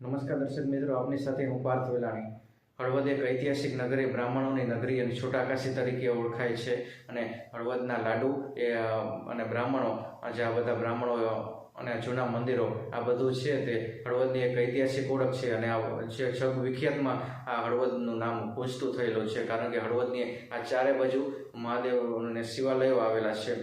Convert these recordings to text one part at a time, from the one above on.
નમસ્કાર દર્શક મિત્રો, આપની સાથે હું પાર્થ વેલાણી. હળવદ એક ઐતિહાસિક નગરી બ્રાહ્મણોની નગરી અને છોટાકાશી તરીકે ઓળખાય છે અને હળવદના લાડુ એ અને બ્રાહ્મણો જે આ બધા બ્રાહ્મણો અને જૂના મંદિરો, આ બધું છે તે હળવદની એક ઐતિહાસિક ઓળખ છે અને આ જે જગ વિખ્યાતમાં આ હળવદનું નામ પૂજતું થયેલું છે. કારણ કે હળવદની આ ચારે બાજુ મહાદેવ અને શિવાલયો આવેલા છે.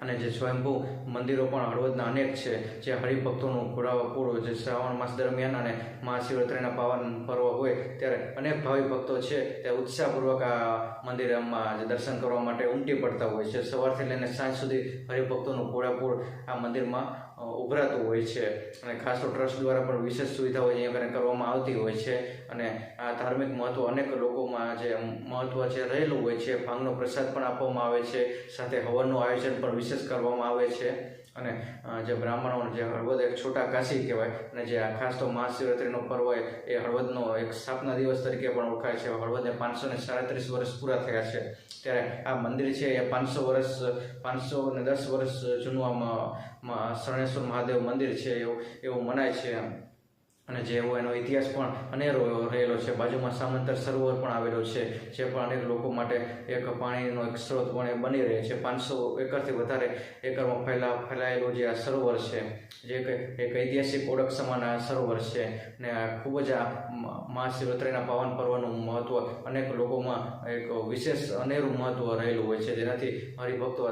અને જે સ્વયંભૂ મંદિરો પણ હળવદના અનેક છે, જે હરિભક્તોનું પુરાવા જે શ્રાવણ માસ દરમિયાન અને મહાશિવરાત્રિના પાવન પર્વ હોય ત્યારે અનેક ભાવિ ભક્તો છે તે ઉત્સાહપૂર્વક આ મંદિરમાં જે દર્શન કરવા માટે ઉમટી પડતા હોય છે. સવારથી લઈને સાંજ સુધી હરિભક્તોનું પૂરાપૂર આ મંદિરમાં ઉભરાતું હોય છે અને ખાસ તો ટ્રસ્ટ દ્વારા પણ વિશેષ સુવિધાઓ અહીંયા કરવામાં આવતી હોય છે અને આ ધાર્મિક મહત્ત્વ અનેક લોકોમાં જે મહત્ત્વ છે રહેલું હોય છે ભાંગનો પ્રસાદ પણ આપવામાં આવે છે. સાથે હવનનું આયોજન પણ વિશેષ કરવામાં આવે છે. અને જે બ્રાહ્મણો જે હળવદ, એક છોટા કાશી કહેવાય, અને જે આ ખાસ તો મહાશિવરાત્રિનો પર્વ હોય, એ હળવદનો એક સ્થાપના દિવસ તરીકે પણ ઓળખાય છે. હળવદને પાંચસો ને સાડત્રીસ વર્ષ પૂરા થયા છે. ત્યારે આ મંદિર છે એ પાંચસો વર્ષ, પાંચસો ને દસ વર્ષ જૂનું આમાં શરણેશ્વર મહાદેવ મંદિર છે એવું એવું મનાય છે અને જે એવો એનો ઇતિહાસ પણ અનેરો રહેલો છે. બાજુમાં સામંતર સરોવર પણ આવેલો છે, જે પણ અનેક લોકો માટે એક પાણીનો એક સ્ત્રોત પણ એ બની રહે છે. પાંચસો એકરથી વધારે એકરમાં ફેલા, ફેલાયેલું જે આ સરોવર છે, જે એક ઐતિહાસિક ઓળખ સમાન આ સરોવર છે ને ખૂબ જ આ મહાશિવરાત્રિના પાવન પર્વનું મહત્વ અનેક લોકોમાં એક વિશેષ અનેરું મહત્વ રહેલું હોય છે. જેનાથી હરિભક્તો